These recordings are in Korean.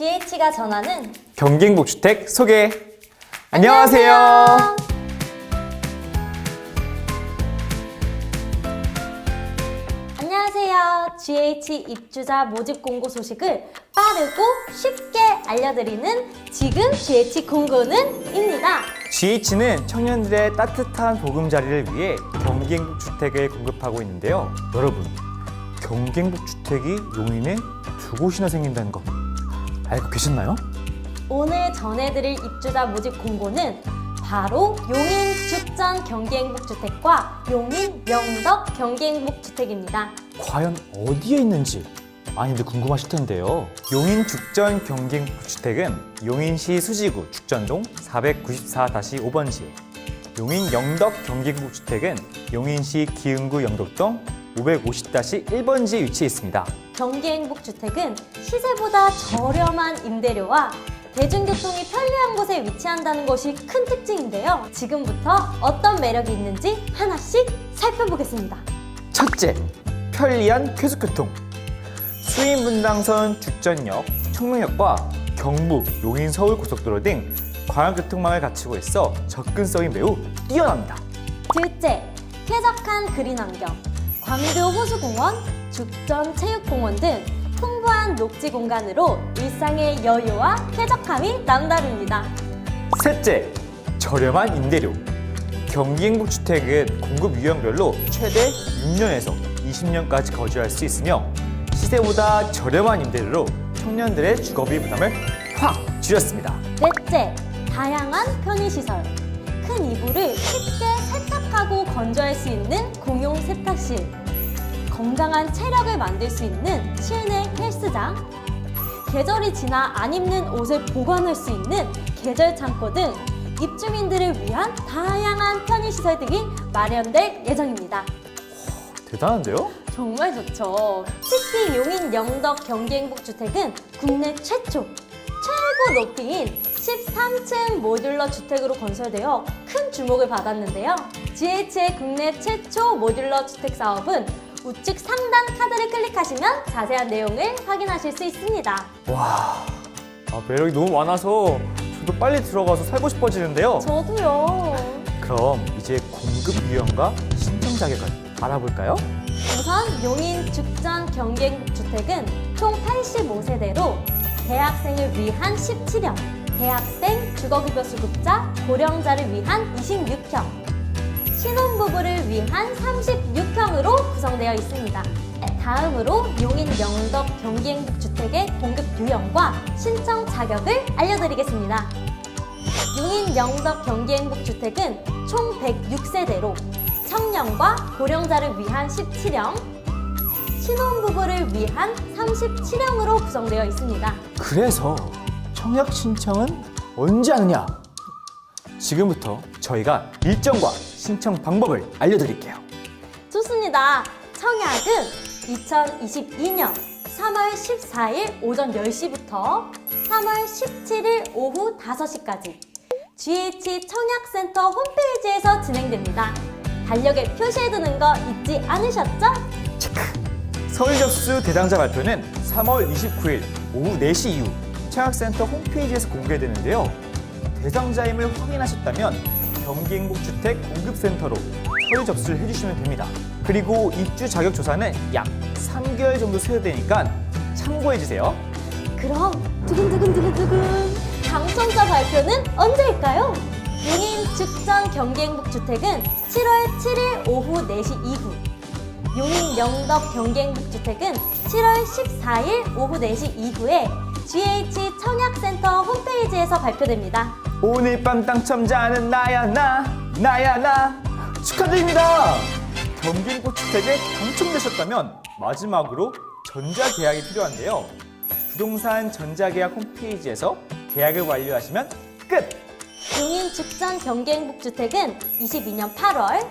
GH가 전하는 경기행복 주택 소개. 안녕하세요. 안녕하세요. GH 입주자 모집 공고 소식을 빠르고 쉽게 알려드리는 지금 GH 공고는입니다. GH는 청년들의 따뜻한 보금자리를 위해 경기행복 주택을 공급하고 있는데요. 여러분, 경기행복 주택이 용인에 두 곳이나 생긴다는 거 알고 계셨나요? 오늘 전해드릴 입주자 모집 공고는 바로 용인 죽전 경기행복주택과 용인 영덕 경기행복주택입니다. 과연 어디에 있는지 많이들 궁금하실 텐데요. 용인 죽전 경기행복주택은 용인시 수지구 죽전동 494-5번지에 용인 영덕 경기행복주택은 용인시 기흥구 영덕동 550-1번지에 위치해 있습니다. 경기행복주택은 시세보다 저렴한 임대료와 대중교통이 편리한 곳에 위치한다는 것이 큰 특징인데요. 지금부터 어떤 매력이 있는지 하나씩 살펴보겠습니다. 첫째, 편리한 쾌속교통. 수인분당선 죽전역, 청명역과 경부, 용인 서울 고속도로 등 광역교통망을 갖추고 있어 접근성이 매우 뛰어납니다. 둘째, 쾌적한 그린 환경. 광교 호수공원, 죽전 체육공원 등 풍부한 녹지 공간으로 일상의 여유와 쾌적함이 남다릅니다. 셋째, 저렴한 임대료. 경기행복주택은 공급 유형별로 최대 6년에서 20년까지 거주할 수 있으며 시세보다 저렴한 임대료로 청년들의 주거비 부담을 확 줄였습니다. 넷째, 다양한 편의시설. 큰 이불을 쉽게 세탁하고 건조할 수 있는 세탁실. 건강한 체력을 만들 수 있는 실내 헬스장. 계절이 지나 안 입는 옷을 보관할 수 있는 계절 창고 등 입주민들을 위한 다양한 편의시설 등이 마련될 예정입니다. 대단한데요? 정말 좋죠. 특히 용인 영덕 경기행복주택은 국내 최초, 최고 높이인 13층 모듈러 주택으로 건설되어 큰 주목을 받았는데요. GH의 국내 최초 모듈러 주택 사업은 우측 상단 카드를 클릭하시면 자세한 내용을 확인하실 수 있습니다. 와, 아, 매력이 너무 많아서 저도 빨리 들어가서 살고 싶어지는데요. 저도요. 그럼 이제 공급 유형과 신청 자격을 알아볼까요? 우선 용인 죽전 경기행복주택은 총 85세대로 대학생을 위한 17형, 대학생, 주거급여 수급자, 고령자를 위한 26형, 신혼부부를 위한 36형으로 구성되어 있습니다. 다음으로 용인 영덕 경기행복주택의 공급 유형과 신청 자격을 알려드리겠습니다. 용인 영덕 경기행복주택은 총 106세대로 청년과 고령자를 위한 17형, 신혼부부를 위한 37형으로 구성되어 있습니다. 그래서 청약 신청은 언제 하느냐? 지금부터 저희가 일정과 신청 방법을 알려드릴게요. 좋습니다. 청약은 2022년 3월 14일 오전 10시부터 3월 17일 오후 5시까지 GH 청약센터 홈페이지에서 진행됩니다. 달력에 표시해두는 거 잊지 않으셨죠? 서울 접수 대상자 발표는 3월 29일 오후 4시 이후 청약센터 홈페이지에서 공개되는데요. 대상자임을 확인하셨다면 경기행복주택 공급센터로 서류 접수를 해주시면 됩니다. 그리고 입주 자격 조사는 약 3개월 정도 소요되니까 참고해주세요. 그럼 두근두근두근두근 당첨자 발표는 언제일까요? 용인 죽전 경기행복주택은 7월 7일 오후 4시 이후 용인 영덕 경기행복주택은 7월 14일 오후 4시 이후에 GH 청약센터 홈페이지에서 발표됩니다. 오늘 밤 당첨자는 나야 나 나야 나 축하드립니다. 경기행복주택에 당첨되셨다면 마지막으로 전자계약이 필요한데요. 부동산 전자계약 홈페이지에서 계약을 완료하시면 끝! 용인 죽전 경기행복주택은 22년 8월,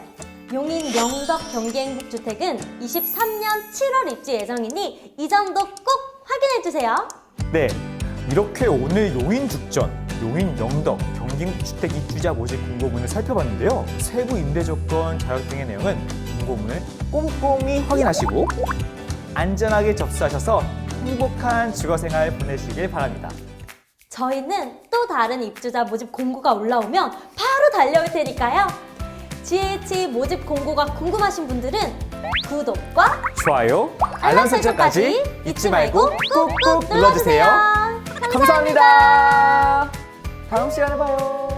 용인 영덕 경기행복주택은 23년 7월 입주 예정이니 이 점도 꼭 확인해주세요. 네, 이렇게 오늘 용인 죽전, 용인 영덕, 경기주택 입주자 모집 공고문을 살펴봤는데요. 세부 임대 조건, 자격 등의 내용은 공고문을 꼼꼼히 확인하시고 안전하게 접수하셔서 행복한 주거생활 보내시길 바랍니다. 저희는 또 다른 입주자 모집 공고가 올라오면 바로 달려올 테니까요. GH 모집 공고가 궁금하신 분들은 구독과 좋아요, 알람 설정까지 잊지 말고 꾹꾹 눌러주세요. 감사합니다. 감사합니다. 다음 시간에 봐요.